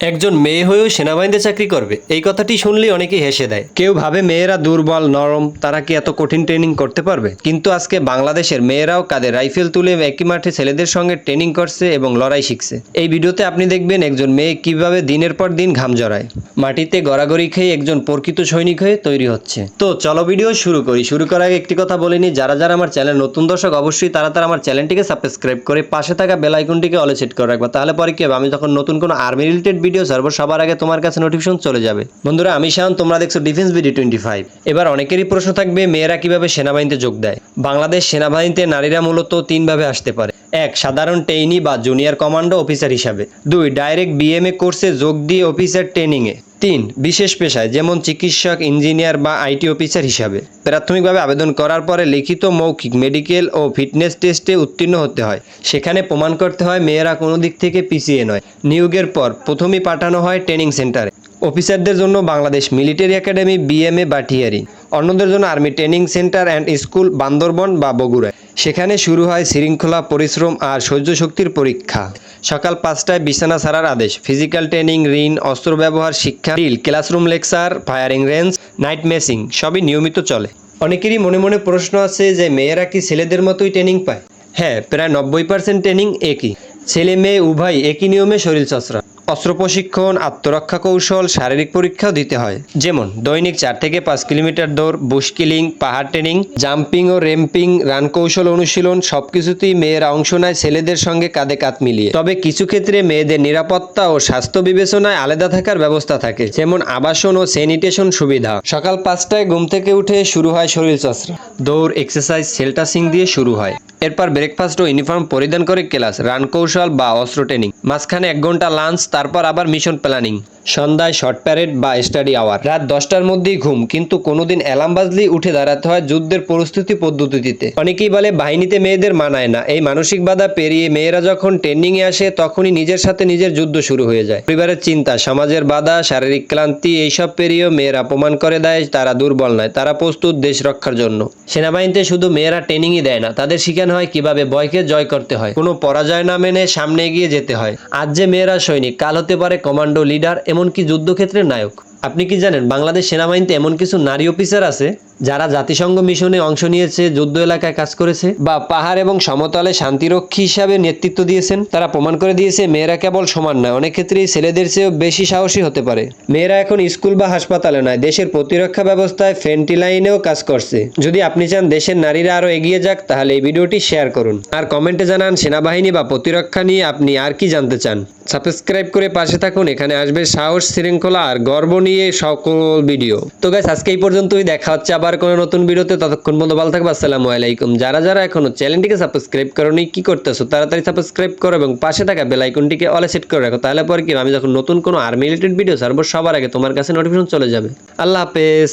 একজন মেয়ে হয়েও সেনাবাহিনীতে চাকরি করবে। এই কথাটি শুনলেই অনেকেই হেসে দেয়। কেউ ভাবে মেয়েরা দুর্বল, নরম, তারা কি এত কঠিন ট্রেনিং করতে পারবে? কিন্তু আজকে বাংলাদেশের মেয়েরাও কাদের রাইফেল তুলে একই মাঠে ছেলেদের সঙ্গে ট্রেনিং করছে এবং লড়াই শিখছে। এই ভিডিওতে আপনি দেখবেন একজন মেয়ে কীভাবে দিনের পর দিন ঘাম জড়ায়। মাটিতে গড়াগড়ি খেয়ে একজন প্রকৃত সৈনিক হয়ে তৈরি হচ্ছে। তো চলো ভিডিও শুরু করি। শুরু করার আগে একটি কথা বলিনি যারা যারা আমার চ্যানেল নতুন দর্শক, অবশ্যই তারা তারা আমার চ্যানেলটিকে সাবস্ক্রাইব করে পাশে থাকা বেল আইকনটিকে অলে সেট করে রাখবা। তাহলে পরে কি হবে? আমি যখন নতুন কোনো আর্মি রিলেটেড ভিডিও ছাড়বো, সবার আগে তোমার কাছে নোটিফিকেশন চলে যাবে। বন্ধুরা, আমি শান, তোমরা দেখছ ডিফেন্স বিডি টোয়েন্টি ফাইভ এবার অনেকেরই প্রশ্ন থাকবে, মেয়েরা কীভাবে সেনাবাহিনীতে যোগ দেয়? বাংলাদেশ সেনাবাহিনীতে নারীরা মূলত তিনভাবে আসতে পারে। এক, সাধারণ ট্রেইনি বা জুনিয়র কমান্ডো অফিসার হিসাবে। দুই ডাইরেক্ট বিএমএ কোর্সে যোগ দিয়ে অফিসার ট্রেনিংয়ে তিন বিশেষ পেশায়, যেমন চিকিৎসক, ইঞ্জিনিয়ার বা আইটি অফিসার হিসাবে। প্রাথমিকভাবে আবেদন করার পরে লিখিত মৌখিক, মেডিকেল ও ফিটনেস টেস্টে উত্তীর্ণ হতে হয়। সেখানে প্রমাণ করতে হয় মেয়েরা কোনো দিক থেকে পিছিয়ে নয়। নিয়োগের পর প্রথমেই পাঠানো হয় ট্রেনিং সেন্টারে। অফিসারদের জন্য বাংলাদেশ মিলিটারি একাডেমি, বিএমএ বা টিআরই। অন্যদের জন্য army training centre and school Bandarban বা বগুড়ায়। সেখানে শুরু হয় শৃঙ্খলা, পরিশ্রম আর সহ্য শক্তির পরীক্ষা। সকাল পাঁচটায় বিছানা ছাড়ার আদেশ। ফিজিক্যাল ট্রেনিং ঋণ, অস্ত্র ব্যবহার, শিক্ষা drill classroom lecture firing range night messing সবই নিয়মিত চলে। অনেকেরই মনে মনে প্রশ্ন আছে যে, মেয়েরা কি ছেলেদের মতোই ট্রেনিং পায়? হ্যাঁ প্রায় নব্বই পার্সেন্ট ট্রেনিং একই। ছেলে মেয়ে উভয় একই নিয়মে শরীর চর্চা অস্ত্র প্রশিক্ষণ, আত্মরক্ষা কৌশল, শারীরিক পরীক্ষাও দিতে হয়। যেমন, দৈনিক চার থেকে পাঁচ কিলোমিটার দৌড়, বুশকিলিং, পাহাড় ট্রেনিং, জাম্পিং ও রেম্পিং, রান কৌশল অনুশীলন, সবকিছুতেই মেয়েরা অংশ নেয় ছেলেদের সঙ্গে কাঁধে কাঁধ মিলিয়ে। তবে কিছু ক্ষেত্রে মেয়েদের নিরাপত্তা ও স্বাস্থ্য বিবেচনায় আলাদা থাকার ব্যবস্থা থাকে, যেমন আবাসন ও স্যানিটেশন সুবিধা। সকাল পাঁচটায় ঘুম থেকে উঠে শুরু হয় শরীর চর্চা দৌড়, এক্সারসাইজ সেলটাসিং দিয়ে শুরু হয়। এরপর ব্রেকফাস্ট ও ইউনিফর্ম পরিধান করে ক্লাস, রান কৌশল বা অস্ত্র ট্রেনিং। মাঝখানে এক ঘণ্টা লাঞ্চ তারপর আবার মিশন প্ল্যানিং সন্ধ্যায় শর্ট প্যারেড বা স্টাডি আওয়ার রাত দশটার মধ্যেই ঘুম, কিন্তু কোনোদিন অ্যালার্ম বাজলেই উঠে দাঁড়াতে হয় যুদ্ধের পরিস্থিতি পদ্ধতিতে। অনেকেই বলে, বাহিনীতে মেয়েদের মানায় না। এই মানসিক বাধা পেরিয়ে মেয়েরা যখন ট্রেনিং এ আসে, তখনই নিজের সাথে নিজের যুদ্ধ শুরু হয়ে যায়। পরিবারের চিন্তা, সমাজের বাধা, শারীরিক ক্লান্তি, এইসব পেরিয়েও মেয়েরা প্রমাণ করে দেয়, তারা দুর্বল নয়। তারা প্রস্তুত দেশ রক্ষার জন্য। সেনাবাহিনীতে শুধু মেয়েরা ট্রেনিংই দেয় না, তাদের শিখানো হয় কীভাবে বয়কে জয় করতে হয়। কোনো পরাজয় না মেনে সামনে এগিয়ে যেতে হয়। আজ যে মেয়েরা সৈনিক কাল হতে পারে কমান্ডো, লিডার, এমনকি যুদ্ধক্ষেত্রের নায়ক। আপনি কি জানেন, বাংলাদেশ সেনাবাহিনীতে এমন কিছু নারী অফিসার আছে? যারা জাতিসংঘ মিশনে অংশ নিয়েছে, যুদ্ধ এলাকায় কাজ করেছে বা পাহাড় এবং সমতলে শান্তিরক্ষী হিসাবে নেতৃত্ব দিয়েছেন, তারা প্রমাণ করে দিয়েছে মেয়েরা কেবল সমান নয়, অনেক ক্ষেত্রেই ছেলেদের চেয়েও বেশি সাহসী হতে পারে। মেয়েরা এখন স্কুল বা হাসপাতালে নয়, দেশের প্রতিরক্ষা ব্যবস্থায় ফ্রেন্টি লাইনেও কাজ করছে। যদি আপনি চান দেশের নারীরা আরও এগিয়ে যাক, তাহলে এই ভিডিওটি শেয়ার করুন। আর কমেন্টে জানান, সেনাবাহিনী বা প্রতিরক্ষা নিয়ে আপনি আর কি জানতে চান। সাবস্ক্রাইব করে পাশে থাকুন, এখানে আসবে সাহস, শৃঙ্খলা আর গর্ব নিয়ে সকল ভিডিও। তো গাইস আজকে এই পর্যন্তই, দেখা হচ্ছে আবার কোনো নতুন ভিডিওতে ততক্ষণ পর্যন্ত ভালো থাকবে, আসসালামু আলাইকুম। যারা যারা এখনও চ্যানেলটিকে সাবস্ক্রাইব করোনি, কি করতেছো? তাড়াতাড়ি সাবস্ক্রাইব করো এবং পাশে থাকা বেল আইকনটিকে অলে সেট করে রাখো, তাহলে পরে কি আমি যখন নতুন কোনো আর্মি রিলেটেড ভিডিও ছাড়বো, সবার আগে তোমার কাছে নোটিফিকেশন চলে যাবে। আল্লাহ হাফেজ।